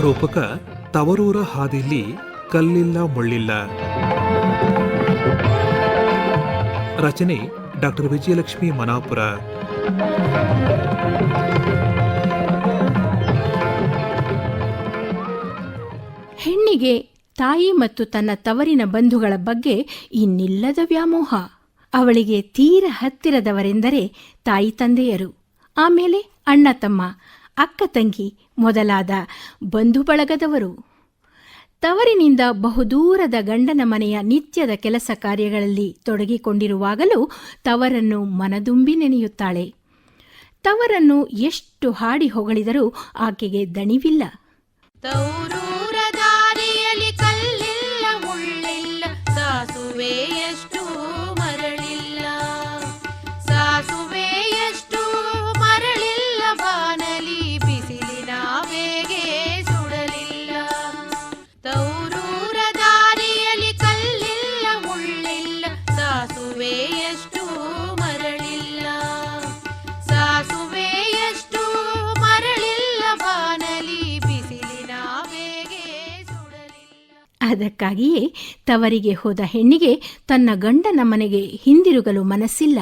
ರೂಪಕ ತವರೂರ ಹಾದಿಲಿ ಕಲ್ಲಿಲ್ಲ ಮುಳ್ಳಿಲ್ಲ. ರಚನೆ ಡಾಕ್ಟರ್ ವಿಜಯಲಕ್ಷ್ಮಿ ಮನಾಪುರ. ಹೆಣ್ಣಿಗೆ ತಾಯಿ ಮತ್ತು ತನ್ನ ತವರಿನ ಬಂಧುಗಳ ಬಗ್ಗೆ ಇನ್ನಿಲ್ಲದ ವ್ಯಾಮೋಹ. ಅವಳಿಗೆ ತೀರ ಹತ್ತಿರದವರೆಂದರೆ ತಾಯಿ ತಂದೆಯರು. ಆಮೇಲೆ ಅಣ್ಣ ತಮ್ಮ. ಅಕ್ಕ ತಂಗಿ ಮೊದಲಾದ ಬಂಧು ಬಳಗದವರು. ತವರಿನಿಂದ ಬಹುದೂರದ ಗಂಡನ ಮನೆಯ ನಿತ್ಯದ ಕೆಲಸ ಕಾರ್ಯಗಳಲ್ಲಿ ತೊಡಗಿಕೊಂಡಿರುವಾಗಲೂ ತವರನ್ನು ಮನದುಂಬಿ ನೆನೆಯುತ್ತಾಳೆ. ತವರನ್ನು ಎಷ್ಟು ಹಾಡಿ ಹೊಗಳಿದರೂ ಆಕೆಗೆ ದಣಿವಿಲ್ಲ. ಅದಕ್ಕಾಗಿಯೇ ತವರಿಗೆ ಹೋದ ಹೆಣ್ಣಿಗೆ ತನ್ನ ಗಂಡನ ಮನೆಗೆ ಹಿಂದಿರುಗಲು ಮನಸ್ಸಿಲ್ಲ.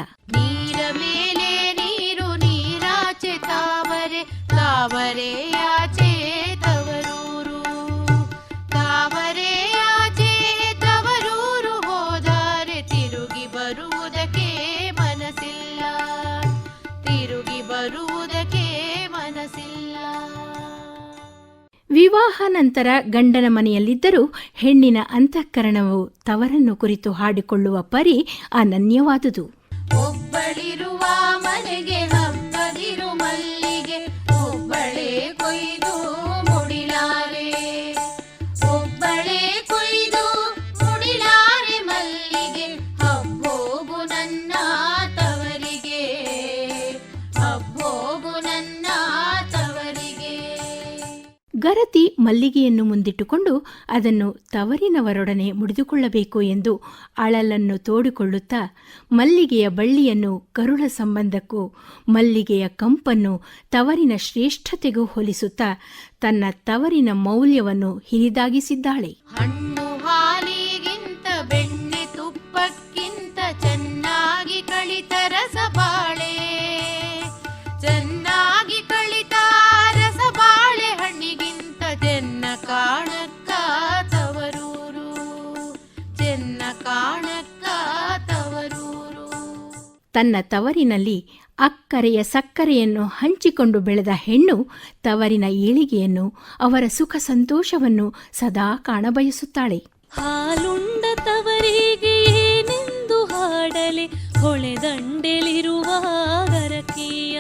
ಮನಸ್ಸಿಲ್ಲ ವಿವಾಹ ನಂತರ ಗಂಡನ ಮನೆಯಲ್ಲಿದ್ದರೂ ಹೆಣ್ಣಿನ ಅಂತಃಕರಣವು ತವರನ್ನು ಕುರಿತು ಹಾಡಿಕೊಳ್ಳುವ ಪರಿ ಅನನ್ಯವಾದುದು. ಒಬ್ಬಳಿರುವ ಮನೆಗೆ ಗರತಿ ಮಲ್ಲಿಗೆಯನ್ನು ಮುಂದಿಟ್ಟುಕೊಂಡು ಅದನ್ನು ತವರಿನವರೊಡನೆ ಮುಡಿದುಕೊಳ್ಳಬೇಕು ಎಂದು ಅಳಲನ್ನು ತೋಡಿಕೊಳ್ಳುತ್ತಾ ಮಲ್ಲಿಗೆಯ ಬಳ್ಳಿಯನ್ನು ಕರುಳ ಸಂಬಂಧಕ್ಕೂ ಮಲ್ಲಿಗೆಯ ಕಂಪನ್ನು ತವರಿನ ಶ್ರೇಷ್ಠತೆಗೂ ಹೋಲಿಸುತ್ತಾ ತನ್ನ ತವರಿನ ಮೌಲ್ಯವನ್ನು ಹಿರಿದಾಗಿಸಿದ್ದಾಳೆ. ತನ್ನ ತವರಿನಲ್ಲಿ ಅಕ್ಕರೆಯ ಸಕ್ಕರೆಯನ್ನು ಹಂಚಿಕೊಂಡು ಬೆಳೆದ ಹೆಣ್ಣು ತವರಿನ ಏಳಿಗೆಯನ್ನು, ಅವರ ಸುಖ ಸಂತೋಷವನ್ನು ಸದಾ ಕಾಣಬಯಸುತ್ತಾಳೆ. ಹಾಲುಂಡ ತವರಿಗೆ ಏನೆಂದು ಹಾಡಲೆ, ಹೊಳೆದಂಡೆಲಿರುವ ಗರಕಿಯ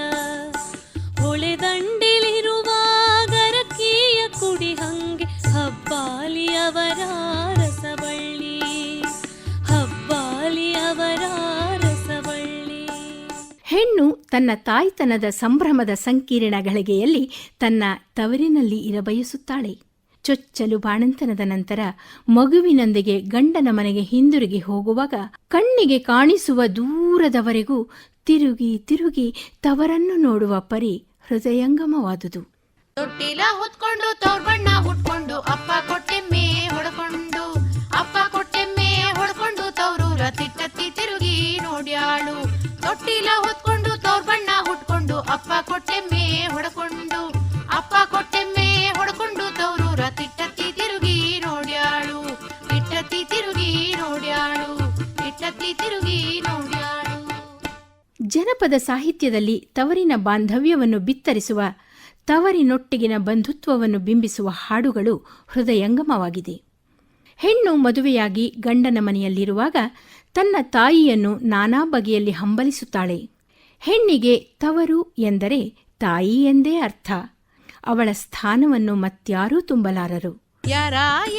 ತನ್ನ ತಾಯ್ತನದ ಸಂಭ್ರಮದ ಸಂಕೀರ್ಣ ಗಳಿಗೆಯಲ್ಲಿ ತನ್ನ ತವರಿನಲ್ಲಿ ಇರಬಯಸುತ್ತಾಳೆ. ಚೊಚ್ಚಲು ಬಾಣಂತನದ ನಂತರ ಮಗುವಿನೊಂದಿಗೆ ಗಂಡನ ಮನೆಗೆ ಹಿಂದಿರುಗಿ ಹೋಗುವಾಗ ಕಣ್ಣಿಗೆ ಕಾಣಿಸುವ ದೂರದವರೆಗೂ ತಿರುಗಿ ತಿರುಗಿ ತವರನ್ನು ನೋಡುವ ಪರಿ ಹೃದಯಂಗಮವಾದುದು. ತೊಟ್ಟಿಲ ಹೊತ್ಕೊಂಡು, ತೋರ್ಬಣ್ಣ ಉಟ್ಕೊಂಡು ಅಪ್ಪ ಕೊಟ್ಟೆಮ್ಮೆ ಹೊಡ್ಕೊಂಡು, ಅಪ್ಪ ಕೊಟ್ಟೆಮ್ಮೆ ಹೊಡ್ಕೊಂಡು ತವರೂರ ತಿಟ್ಟತ್ತಿ ತಿರುಗಿ ನೋಡ್ಯಾಳು. ತೊಟ್ಟಿಲ ಹೊತ್ಕೊಂಡು ತೋರ್ಬಣ್ಣ ಹುಟ್ಕೊಂಡು ಅಪ್ಪ ಕೊಟ್ಟೆಮ್ಮೆ ಹೊಡ್ಕೊಂಡು, ಅಪ್ಪ ಕೊಟ್ಟೆಮ್ಮೆ ಹೊಡ್ಕೊಂಡು, ತವರೂರ ತಿಟ್ಟತ್ತಿ ತಿರುಗಿ ನೋಡ್ಯಾಳು, ತಿಟ್ಟತ್ತಿ ತಿರುಗಿ ನೋಡ್ಯಾಳು, ತಿಟ್ಟತ್ತಿ ತಿರುಗಿ ನೋಡ್ಯಾಳು. ಜನಪದ ಸಾಹಿತ್ಯದಲ್ಲಿ ತವರಿನ ಬಾಂಧವ್ಯವನ್ನು ಬಿತ್ತರಿಸುವ, ತವರಿನೊಟ್ಟಿಗಿನ ಬಂಧುತ್ವವನ್ನು ಬಿಂಬಿಸುವ ಹಾಡುಗಳು ಹೃದಯಂಗಮವಾಗಿದೆ. ಹೆಣ್ಣು ಮದುವೆಯಾಗಿ ಗಂಡನ ಮನೆಯಲ್ಲಿರುವಾಗ ತನ್ನ ತಾಯಿಯನ್ನು ನಾನಾ ಬಗೆಯಲ್ಲಿ ಹಂಬಲಿಸುತ್ತಾಳೆ. ಹೆಣ್ಣಿಗೆ ತವರು ಎಂದರೆ ತಾಯಿ ಎಂದೇ ಅರ್ಥ. ಅವಳ ಸ್ಥಾನವನ್ನು ಮತ್ಯಾರೂ ತುಂಬಲಾರರು. ಯಾರ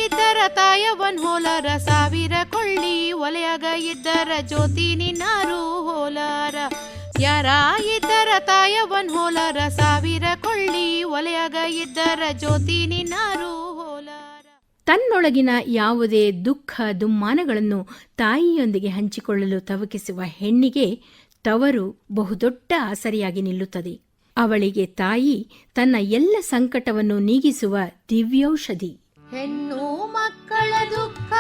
ಇದ್ದರ ತಾಯವನ್ ಹೋಲಾರ, ಸಾವಿರ ಕೊಳ್ಳಿ ಒಲೆಯಾಗ ಇದ್ದರ ಜ್ಯೋತಿ ನಿನ್ನಾರು ಹೋಲಾರ. ಯಾರ ಇದ್ದರ ತಾಯವನ್ ಹೋಲಾರ, ಸಾವಿರ ಕೊಳ್ಳಿ ಒಲೆಯಾಗ ಇದ್ದರ ಜ್ಯೋತಿ ನಿನ್ನಾರು ಹೋಲಾರ. ತನ್ನೊಳಗಿನ ಯಾವುದೇ ದುಃಖ ದುಮ್ಮಾನಗಳನ್ನು ತಾಯಿಯೊಂದಿಗೆ ಹಂಚಿಕೊಳ್ಳಲು ತವಕಿಸುವ ಹೆಣ್ಣಿಗೆ ತವರು ಬಹುದೊಡ್ಡ ಆಸರಿಯಾಗಿ ನಿಲ್ಲುತ್ತದೆ. ಅವಳಿಗೆ ತಾಯಿ ತನ್ನ ಎಲ್ಲ ಸಂಕಟವನ್ನು ನೀಗಿಸುವ ದಿವ್ಯೌಷಧಿ. ಹೆಣ್ಣು ಮಕ್ಕಳ ದುಃಖ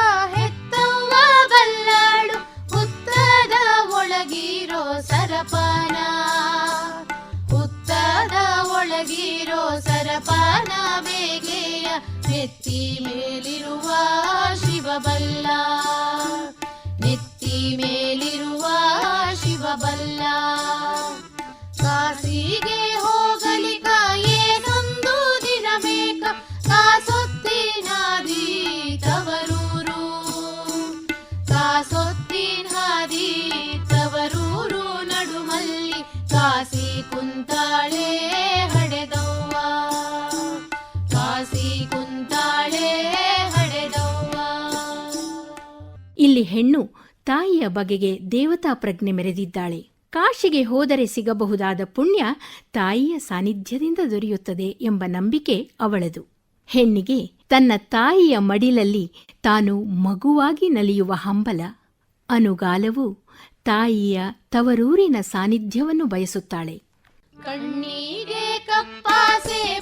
ನೆತ್ತಿ ಮೇಲಿರುವ ಶಿವಬಲ್ಲ. ನೆತ್ತಿ ಮೇಲಿರುವ ಶಿವಬಲ್ಲ. ಕಾಸಿಗೆ ಹೋಗಲಿಕ ಏನೊಂದು ದಿನ ಬೇಕ. ಕಾಸೊತ್ತಿನಾದಿ ತವರೂರು ಕಾಸೊತ್ತಿನಾದಿ ತವರೂರು ನಡುಮಲ್ಲಿ. ಕಾಸಿ ಕುಂತಾಳೆ ಇಲ್ಲಿ ಹೆಣ್ಣು ತಾಯಿಯ ಬಗೆಗೆ ದೇವತಾ ಪ್ರಜ್ಞೆ ಮೆರೆದಿದ್ದಾಳೆ. ಕಾಶಿಗೆ ಹೋದರೆ ಸಿಗಬಹುದಾದ ಪುಣ್ಯ ತಾಯಿಯ ಸಾನ್ನಿಧ್ಯದಿಂದ ದೊರೆಯುತ್ತದೆ ಎಂಬ ನಂಬಿಕೆ ಅವಳದು. ಹೆಣ್ಣಿಗೆ ತನ್ನ ತಾಯಿಯ ಮಡಿಲಲ್ಲಿ ತಾನು ಮಗುವಾಗಿ ನಲಿಯುವ ಹಂಬಲ. ಅನುಗಾಲವು ತಾಯಿಯ ತವರೂರಿನ ಸಾನ್ನಿಧ್ಯವನ್ನು ಬಯಸುತ್ತಾಳೆ. ಕಣ್ಣಿಗೆ ಕಪ್ಪಾಸೆ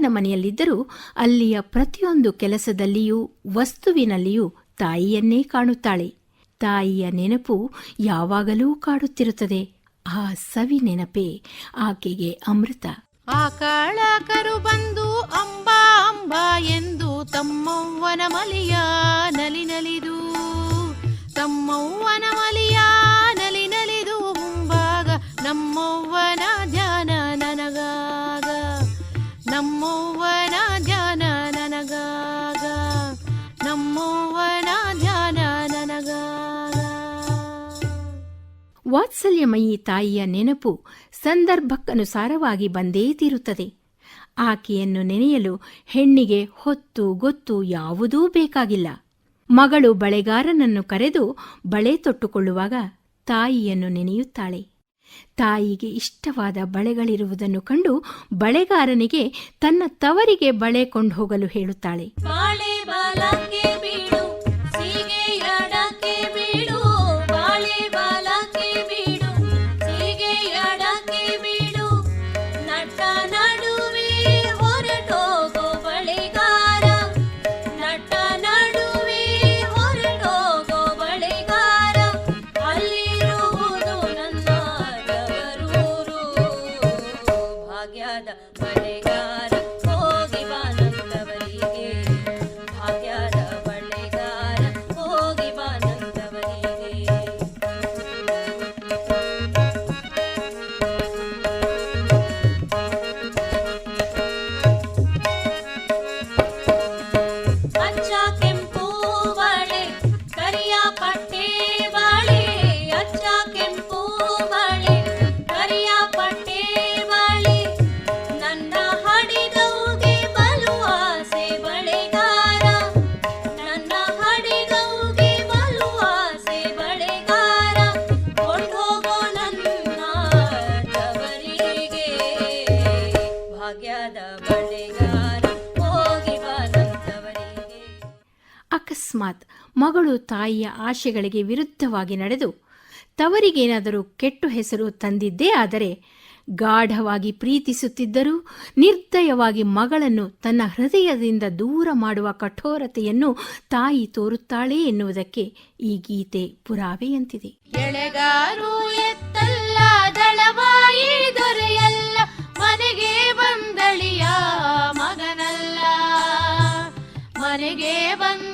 ಗಂಡನ ಮನೆಯಲ್ಲಿದ್ದರೂ ಅಲ್ಲಿಯ ಪ್ರತಿಯೊಂದು ಕೆಲಸದಲ್ಲಿಯೂ ವಸ್ತುವಿನಲ್ಲಿಯೂ ತಾಯಿಯನ್ನೇ ಕಾಣುತ್ತಾಳೆ. ತಾಯಿಯ ನೆನಪು ಯಾವಾಗಲೂ ಕಾಡುತ್ತಿರುತ್ತದೆ. ಆ ಸವಿ ನೆನಪೇ ಆಕೆಗೆ ಅಮೃತ. ಆ ಕಾಳಕರು ಬಂದು ಅಂಬಾ ಅಂಬಾ ಎಂದು ತಮ್ಮವ್ವನ ಮಲಿಯ ನಲಿ ವಾತ್ಸಲ್ಯಮಯಿ ತಾಯಿಯ ನೆನಪು ಸಂದರ್ಭಕ್ಕನುಸಾರವಾಗಿ ಬಂದೇ ತೀರುತ್ತದೆ. ಆಕೆಯನ್ನು ನೆನೆಯಲು ಹೆಣ್ಣಿಗೆ ಹೊತ್ತು ಗೊತ್ತು ಯಾವುದೂ ಬೇಕಾಗಿಲ್ಲ. ಮಗಳು ಬಳೆಗಾರನನ್ನು ಕರೆದು ಬಳೆ ತೊಟ್ಟುಕೊಳ್ಳುವಾಗ ತಾಯಿಯನ್ನು ನೆನೆಯುತ್ತಾಳೆ. ತಾಯಿಗೆ ಇಷ್ಟವಾದ ಬಳೆಗಳಿರುವುದನ್ನು ಕಂಡು ಬಳೆಗಾರನಿಗೆ ತನ್ನ ತವರಿಗೆ ಬಳೆ ಕೊಂಡು ಹೋಗಲು ಹೇಳುತ್ತಾಳೆ ಮಗಳು ತಾಯಿಯ ಆಶೆಗಳಿಗೆ ವಿರುದ್ಧವಾಗಿ ನಡೆದು ತವರಿಗೇನಾದರೂ ಕೆಟ್ಟು ಹೆಸರು ತಂದಿದ್ದೇ ಆದರೆ ಗಾಢವಾಗಿ ಪ್ರೀತಿಸುತ್ತಿದ್ದರೂ ನಿರ್ದಯವಾಗಿ ಮಗಳನ್ನು ತನ್ನ ಹೃದಯದಿಂದ ದೂರ ಮಾಡುವ ಕಠೋರತೆಯನ್ನು ತಾಯಿ ತೋರುತ್ತಾಳೆ ಎನ್ನುವುದಕ್ಕೆ ಈ ಗೀತೆ ಪುರಾವೆಯಂತಿದೆ ಮನೆಗೆ ಬಂದಳಿಯ ಮಗನಲ್ಲ. ಮನೆಗೆ ಬಂದಳಿಯ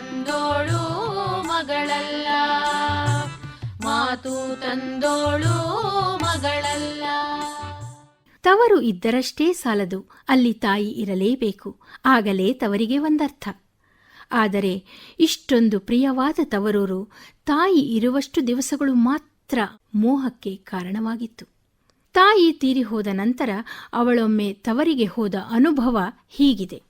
ತಂದೋಳು ಮಗಳಲ್ಲ. ಮಾತು ತಂದೋಳು ಮಗಳಲ್ಲ. ತವರು ಇದ್ದರಷ್ಟೇ ಸಾಲದು ಅಲ್ಲಿ ತಾಯಿ ಇರಲೇಬೇಕು ಆಗಲೇ ತವರಿಗೆ ಒಂದರ್ಥ. ಆದರೆ ಇಷ್ಟೊಂದು ಪ್ರಿಯವಾದ ತವರೂರು ತಾಯಿ ಇರುವಷ್ಟು ದಿವಸಗಳು ಮಾತ್ರ ಮೋಹಕ್ಕೆ ಕಾರಣವಾಗಿತ್ತು. ತಾಯಿ ತೀರಿ ಹೋದ ನಂತರ ಅವಳೊಮ್ಮೆ ತವರಿಗೆ ಹೋದ ಅನುಭವ ಹೀಗಿದೆ.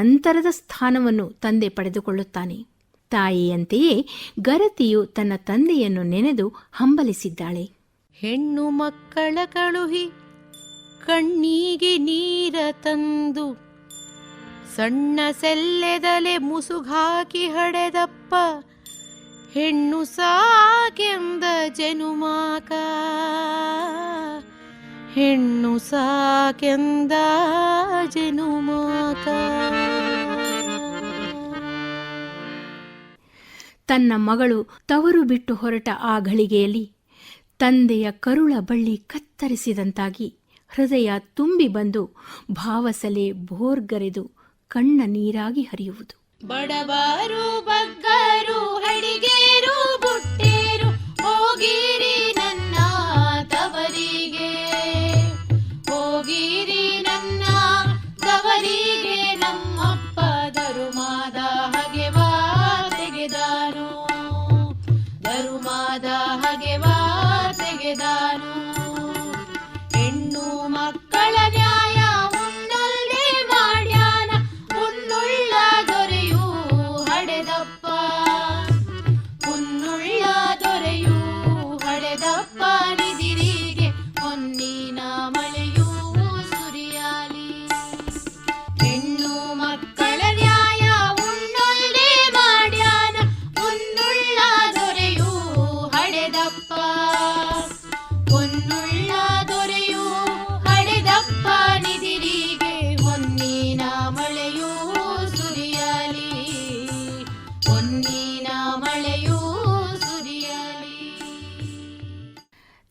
ನಂತರದ ಸ್ಥಾನವನ್ನು ತಂದೆ ಪಡೆದುಕೊಳ್ಳುತ್ತಾನೆ. ತಾಯಿಯಂತೆಯೇ ಗರತಿಯು ತನ್ನ ತಂದೆಯನ್ನು ನೆನೆದು ಹಂಬಲಿಸಿದ್ದಾಳೆ. ಹೆಣ್ಣು ಮಕ್ಕಳ ಕಳುಹಿ, ಕಣ್ಣಿಗೆ ನೀರ ತಂದು, ಸಣ್ಣ ಸೆಲ್ಲೆದಲೆ ಮುಸುಗಾಕಿ ಹಡೆದಪ್ಪ, ಹೆಣ್ಣು ಸಾಕೆಂದ ಜನುಮಾಕ. ಹೆಣ್ಣು ಸಾಕೆಂದ ಜನುಮಾಕ ತನ್ನ ಮಗಳು ತವರು ಬಿಟ್ಟು ಹೊರಟ ಆ ಘಳಿಗೆಯಲ್ಲಿ ತಂದೆಯ ಕರುಳ ಬಳ್ಳಿ ಕತ್ತರಿಸಿದಂತಾಗಿ ಹೃದಯ ತುಂಬಿ ಬಂದು ಭಾವಸಲೆ ಭೋರ್ಗರೆದು ಕಣ್ಣ ನೀರಾಗಿ ಹರಿಯುವುದು. ಬಡವರು ಬಗ್ಗರು ಹಡಿಗೇರು ಬುಟ್ಟೇರು ಹೋಗಿರಿ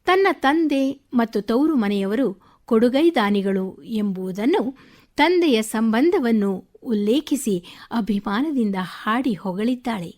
ತನ್ನ ತಂದೆ ಮತ್ತು ತೌರು ಮನೆಯವರು ಕೊಡುಗೈ ದಾನಿಗಳು ಎಂಬುದನ್ನು ತಂದೆಯ ಸಂಬಂಧವನ್ನು ಉಲ್ಲೇಖಿಸಿ ಅಭಿಮಾನದಿಂದ ಹಾಡಿ ಹೊಗಳಿದ್ದಾಳೆ.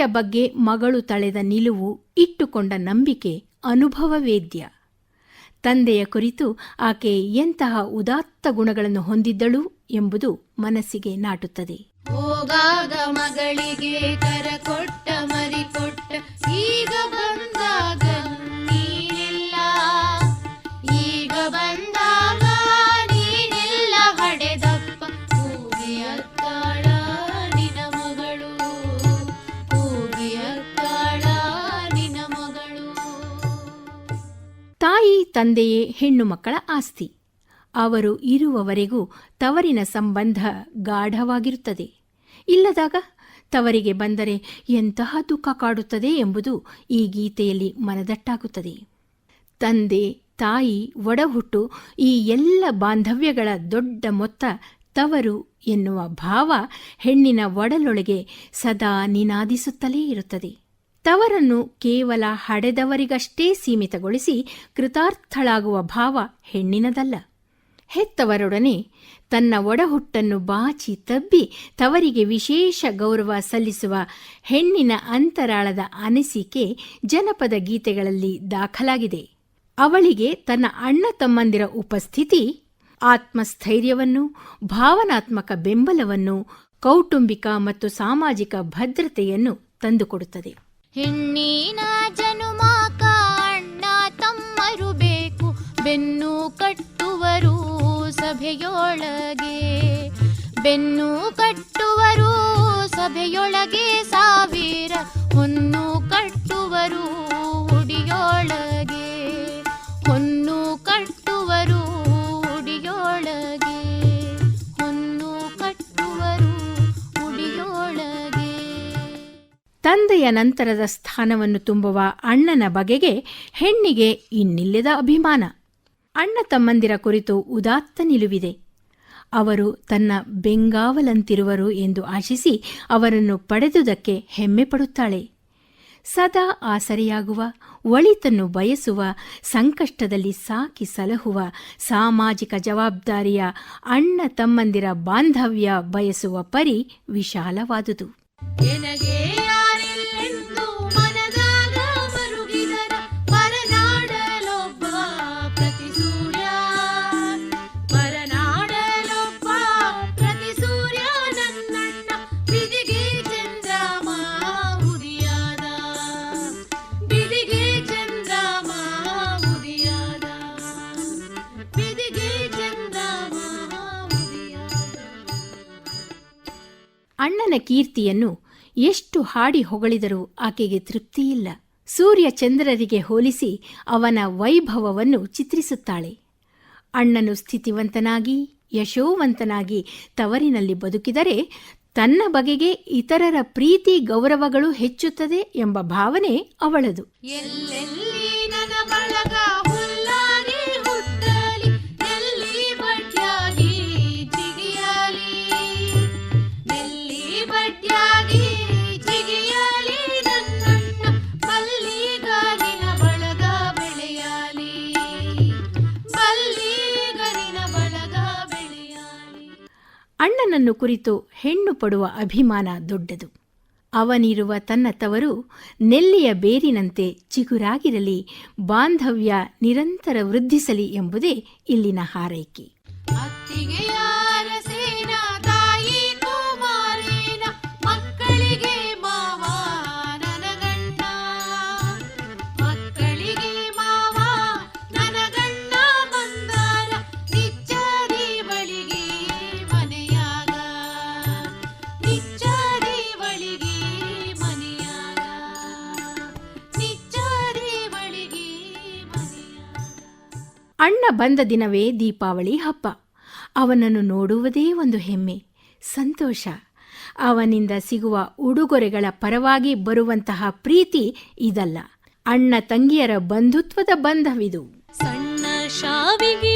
ತಂದೆಯ ಬಗ್ಗೆ ಮಗಳು ತಳೆದ ನಿಲುವು ಇಟ್ಟುಕೊಂಡ ನಂಬಿಕೆ ಅನುಭವವೇದ್ಯ. ತಂದೆಯ ಕುರಿತು ಆಕೆ ಎಂತಹ ಉದಾತ್ತ ಗುಣಗಳನ್ನು ಹೊಂದಿದ್ದಳು ಎಂಬುದು ಮನಸ್ಸಿಗೆ ನಾಟುತ್ತದೆ. ಮಗಳಿಗೆ ಕೊಟ್ಟ ಮರಿ ಕೊಟ್ಟ ಈಗ ಬಂದಾಗ ತಾಯಿ ತಂದೆಯೇ ಹೆಣ್ಣು ಮಕ್ಕಳ ಆಸ್ತಿ. ಅವರು ಇರುವವರೆಗೂ ತವರಿನ ಸಂಬಂಧ ಗಾಢವಾಗಿರುತ್ತದೆ. ಇಲ್ಲದಾಗ ತವರಿಗೆ ಬಂದರೆ ಎಂತಹ ದುಃಖ ಕಾಡುತ್ತದೆ ಎಂಬುದು ಈ ಗೀತೆಯಲ್ಲಿ ಮನದಟ್ಟಾಗುತ್ತದೆ. ತಂದೆ, ತಾಯಿ, ಒಡಹುಟ್ಟು ಈ ಎಲ್ಲ ಬಾಂಧವ್ಯಗಳ ದೊಡ್ಡ ಮೊತ್ತ ತವರು ಎನ್ನುವ ಭಾವ ಹೆಣ್ಣಿನ ಒಡಲೊಳಗೆ ಸದಾ ನಿನಾದಿಸುತ್ತಲೇ ಇರುತ್ತದೆ. ತವರನ್ನು ಕೇವಲ ಹಡೆದವರಿಗಷ್ಟೇ ಸೀಮಿತಗೊಳಿಸಿ ಕೃತಾರ್ಥಳಾಗುವ ಭಾವ ಹೆಣ್ಣಿನದಲ್ಲ. ಹೆತ್ತವರೊಡನೆ ತನ್ನ ಒಡಹುಟ್ಟನ್ನು ಬಾಚಿ ತಬ್ಬಿ ತವರಿಗೆ ವಿಶೇಷ ಗೌರವ ಸಲ್ಲಿಸುವ ಹೆಣ್ಣಿನ ಅಂತರಾಳದ ಅನಿಸಿಕೆ ಜನಪದ ಗೀತೆಗಳಲ್ಲಿ ದಾಖಲಾಗಿದೆ. ಅವಳಿಗೆ ತನ್ನ ಅಣ್ಣ ತಮ್ಮಂದಿರ ಉಪಸ್ಥಿತಿ, ಆತ್ಮಸ್ಥೈರ್ಯವನ್ನು, ಭಾವನಾತ್ಮಕ ಬೆಂಬಲವನ್ನು, ಕೌಟುಂಬಿಕ ಮತ್ತು ಸಾಮಾಜಿಕ ಭದ್ರತೆಯನ್ನು ತಂದುಕೊಡುತ್ತದೆ. ಹೆಣ್ಣಿನ ಜನುಮ ಅಣ್ಣ ತಮ್ಮರು ಬೇಕು. ಬೆನ್ನು ಕಟ್ಟುವರು ಸಭೆಯೊಳಗೆ. ಬೆನ್ನು ಕಟ್ಟುವರು ಸಭೆಯೊಳಗೆ ಸಾವಿರ. ಹೊನ್ನು ಕಟ್ಟುವರು ಉಡಿಯೊಳಗೆ. ತಂದೆಯ ನಂತರದ ಸ್ಥಾನವನ್ನು ತುಂಬುವ ಅಣ್ಣನ ಬಗೆಗೆ ಹೆಣ್ಣಿಗೆ ಇನ್ನಿಲ್ಲದ ಅಭಿಮಾನ. ಅಣ್ಣ ತಮ್ಮಂದಿರ ಕುರಿತು ಉದಾತ್ತ ನಿಲುವಿದೆ. ಅವರು ತನ್ನ ಬೆಂಗಾವಲಂತಿರುವರು ಎಂದು ಆಶಿಸಿ ಅವರನ್ನು ಪಡೆದುದಕ್ಕೆ ಹೆಮ್ಮೆ ಪಡುತ್ತಾಳೆ. ಸದಾ ಆಸರೆಯಾಗುವ, ಒಳಿತನ್ನು ಬಯಸುವ, ಸಂಕಷ್ಟದಲ್ಲಿ ಸಾಕಿ ಸಲಹುವ ಸಾಮಾಜಿಕ ಜವಾಬ್ದಾರಿಯ ಅಣ್ಣ ತಮ್ಮಂದಿರ ಬಾಂಧವ್ಯ ಬಯಸುವ ಪರಿ ವಿಶಾಲವಾದುದು. ಅಣ್ಣನ ಕೀರ್ತಿಯನ್ನು ಎಷ್ಟು ಹಾಡಿ ಹೊಗಳಿದರೂ ಆಕೆಗೆ ತೃಪ್ತಿಯಿಲ್ಲ ಸೂರ್ಯ ಚಂದ್ರರಿಗೆ ಹೋಲಿಸಿ ಅವನ ವೈಭವವನ್ನು ಚಿತ್ರಿಸುತ್ತಾಳೆ. ಅಣ್ಣನು ಸ್ಥಿತಿವಂತನಾಗಿ, ಯಶೋವಂತನಾಗಿ ತವರಿನಲ್ಲಿ ಬದುಕಿದರೆ ತನ್ನ ಬಗೆಗೆ ಇತರರ ಪ್ರೀತಿ ಗೌರವಗಳು ಹೆಚ್ಚುತ್ತದೆ ಎಂಬ ಭಾವನೆ ಅವಳದು. ಅಣ್ಣನನ್ನು ಕುರಿತು ಹೆಣ್ಣು ಪಡುವ ಅಭಿಮಾನ ದೊಡ್ಡದು. ಅವನಿರುವ ತನ್ನ ತವರು ನೆಲ್ಲಿಯ ಬೇರಿನಂತೆ ಚಿಗುರಾಗಿರಲಿ, ಬಾಂಧವ್ಯ ನಿರಂತರ ವೃದ್ಧಿಸಲಿ ಎಂಬುದೇ ಇಲ್ಲಿನ ಹಾರೈಕೆ. ಅಣ್ಣ ಬಂದ ದಿನವೇ ದೀಪಾವಳಿ ಹಬ್ಬ. ಅವನನ್ನು ನೋಡುವುದೇ ಒಂದು ಹೆಮ್ಮೆ, ಸಂತೋಷ. ಅವನಿಂದ ಸಿಗುವ ಉಡುಗೊರೆಗಳ ಪರವಾಗಿ ಬರುವಂತಹ ಪ್ರೀತಿ ಇದಲ್ಲ. ಅಣ್ಣ ತಂಗಿಯರ ಬಂಧುತ್ವದ ಬಂಧವಿದು. ಸಣ್ಣ ಶಾವಿಗೆ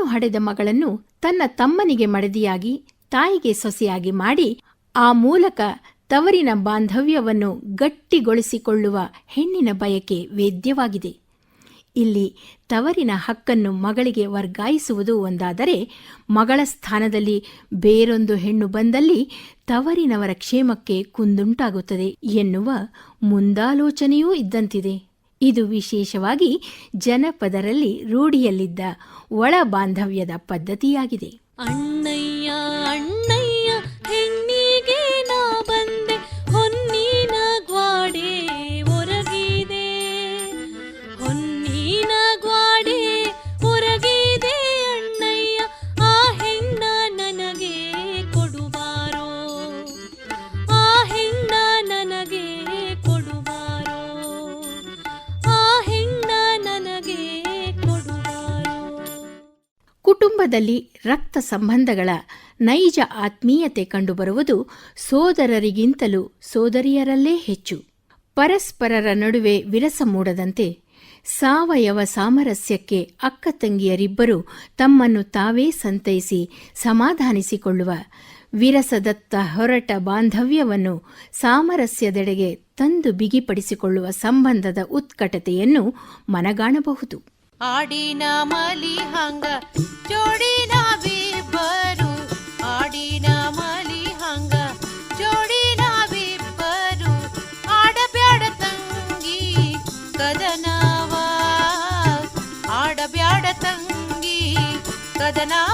ತಾನು ಹಡೆದ ಮಗಳನ್ನು ತನ್ನ ತಮ್ಮನಿಗೆ ಮಡದಿಯಾಗಿ, ತಾಯಿಗೆ ಸೊಸೆಯಾಗಿ ಮಾಡಿ, ಆ ಮೂಲಕ ತವರಿನ ಬಾಂಧವ್ಯವನ್ನು ಗಟ್ಟಿಗೊಳಿಸಿಕೊಳ್ಳುವ ಹೆಣ್ಣಿನ ಬಯಕೆ ವೇದ್ಯವಾಗಿದೆ. ಇಲ್ಲಿ ತವರಿನ ಹಕ್ಕನ್ನು ಮಗಳಿಗೆ ವರ್ಗಾಯಿಸುವುದು ಒಂದಾದರೆ, ಮಗಳ ಸ್ಥಾನದಲ್ಲಿ ಬೇರೊಂದು ಹೆಣ್ಣು ಬಂದಲ್ಲಿ ತವರಿನವರ ಕ್ಷೇಮಕ್ಕೆ ಕುಂದುಂಟಾಗುತ್ತದೆ ಎನ್ನುವ ಮುಂದಾಲೋಚನೆಯೂ ಇದ್ದಂತಿದೆ. ಇದು ವಿಶೇಷವಾಗಿ ಜನಪದರಲ್ಲಿ ರೂಢಿಯಲ್ಲಿದ್ದ ಒಳ ಬಾಂಧವ್ಯದ ಪದ್ಧತಿಯಾಗಿದೆ. ಅಣ್ಣಯ್ಯ ಅಣ್ಣಯ್ಯ ಕುಟುಂಬದಲ್ಲಿ ರಕ್ತ ಸಂಬಂಧಗಳ ನೈಜ ಆತ್ಮೀಯತೆ ಕಂಡುಬರುವುದು ಸೋದರರಿಗಿಂತಲೂ ಸೋದರಿಯರಲ್ಲೇ ಹೆಚ್ಚು. ಪರಸ್ಪರರ ನಡುವೆ ವಿರಸ ಮೂಡದಂತೆ ಸಾವಯವ ಸಾಮರಸ್ಯಕ್ಕೆ ಅಕ್ಕ ತಂಗಿಯರಿಬ್ಬರು ತಮ್ಮನ್ನು ತಾವೇ ಸಂತೈಸಿ ಸಮಾಧಾನಿಸಿಕೊಳ್ಳುವ ವಿರಸದತ್ತ ಹೊರಟ ಬಾಂಧವ್ಯವನ್ನು ಸಾಮರಸ್ಯದೆಡೆಗೆ ತಂದು ಬಿಗಿಪಡಿಸಿಕೊಳ್ಳುವ ಸಂಬಂಧದ ಉತ್ಕಟತೆಯನ್ನು ಮನಗಾಣಬಹುದು. ಆಡಿನ ಮಲಿ ಹಂಗ ಜೋಡಿನ ಬಿಬ್ಬರು. ಆಡಿನ ಮಲಿ ಹಂಗ ಜೋಡಿನ ಬಿಬ್ಬರು. ಆಡಬ್ಯಾಡ ತಂಗಿ ಕದನವ ಆಡಬ್ಯಾಡ ತಂಗಿ ಕದನವ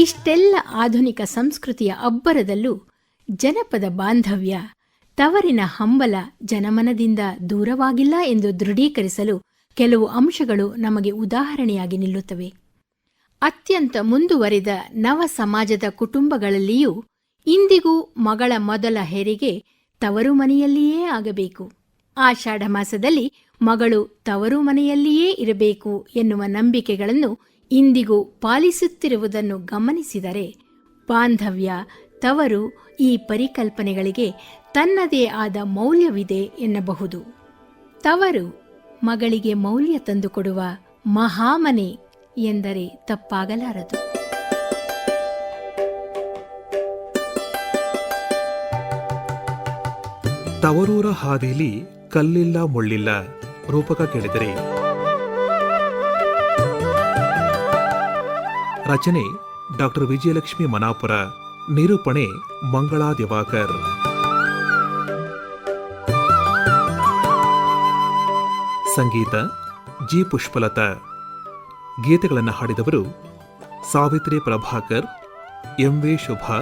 ಇಷ್ಟೆಲ್ಲ ಆಧುನಿಕ ಸಂಸ್ಕೃತಿಯ ಅಬ್ಬರದಲ್ಲೂ ಜನಪದ ಬಾಂಧವ್ಯ, ತವರಿನ ಹಂಬಲ ಜನಮನದಿಂದ ದೂರವಾಗಿಲ್ಲ ಎಂದು ದೃಢೀಕರಿಸಲು ಕೆಲವು ಅಂಶಗಳು ನಮಗೆ ಉದಾಹರಣೆಯಾಗಿ ನಿಲ್ಲುತ್ತವೆ. ಅತ್ಯಂತ ಮುಂದುವರಿದ ನವ ಸಮಾಜದ ಕುಟುಂಬಗಳಲ್ಲಿಯೂ ಇಂದಿಗೂ ಮಗಳ ಮೊದಲ ಹೆರಿಗೆ ತವರು ಮನೆಯಲ್ಲಿಯೇ ಆಗಬೇಕು. ಆಷಾಢ ಮಾಸದಲ್ಲಿ ಮಗಳು ತವರು ಮನೆಯಲ್ಲಿಯೇ ಇರಬೇಕು ಎನ್ನುವ ನಂಬಿಕೆಗಳನ್ನು ಇಂದಿಗೂ ಪಾಲಿಸುತ್ತಿರುವುದನ್ನು ಗಮನಿಸಿದರೆ ಬಾಂಧವ್ಯ, ತವರು ಈ ಪರಿಕಲ್ಪನೆಗಳಿಗೆ ತನ್ನದೇ ಆದ ಮೌಲ್ಯವಿದೆ ಎನ್ನಬಹುದು. ತವರು ಮಗಳಿಗೆ ಮೌಲ್ಯ ತಂದುಕೊಡುವ ಮಹಾಮನೆ ಎಂದರೆ ತಪ್ಪಾಗಲಾರದು. ತವರೂರ ಹಾದಿಲಿ ಕಲ್ಲಿಲ್ಲ ಮುಳ್ಳಿಲ್ಲ ರೂಪಕ ಕೇಳಿದರೆ. ರಚನೆ ಡಾಕ್ಟರ್ ವಿಜಯಲಕ್ಷ್ಮಿ ಮನಾಪುರ, ನಿರೂಪಣೆ ಮಂಗಳಾ ದಿವಾಕರ್. ಸಂಗೀತ ಜಿ ಪುಷ್ಪಲತಾ. ಗೀತೆಗಳನ್ನು ಹಾಡಿದವರು ಸಾವಿತ್ರಿ ಪ್ರಭಾಕರ್, ಎಂ ವಿ ಶುಭಾ,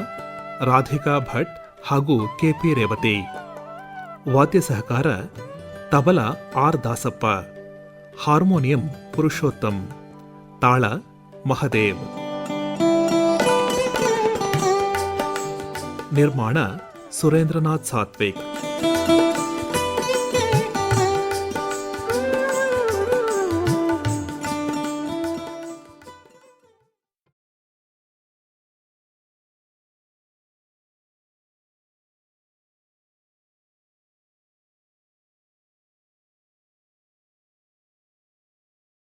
ರಾಧಿಕಾ ಭಟ್ ಹಾಗೂ ಕೆಪಿ ರೇವತಿ. ವಾದ್ಯ ಸಹಕಾರ ತಬಲ ಆರ್ ದಾಸಪ್ಪ. ಹಾರ್ಮೋನಿಯಂ ಪುರುಷೋತ್ತಮ್. ತಾಳ ಮಹದೇವ್. ನಿರ್ಮಾಣ ಸುರೇಂದ್ರನಾಥ್ ಸಾತ್ವಿಕ್.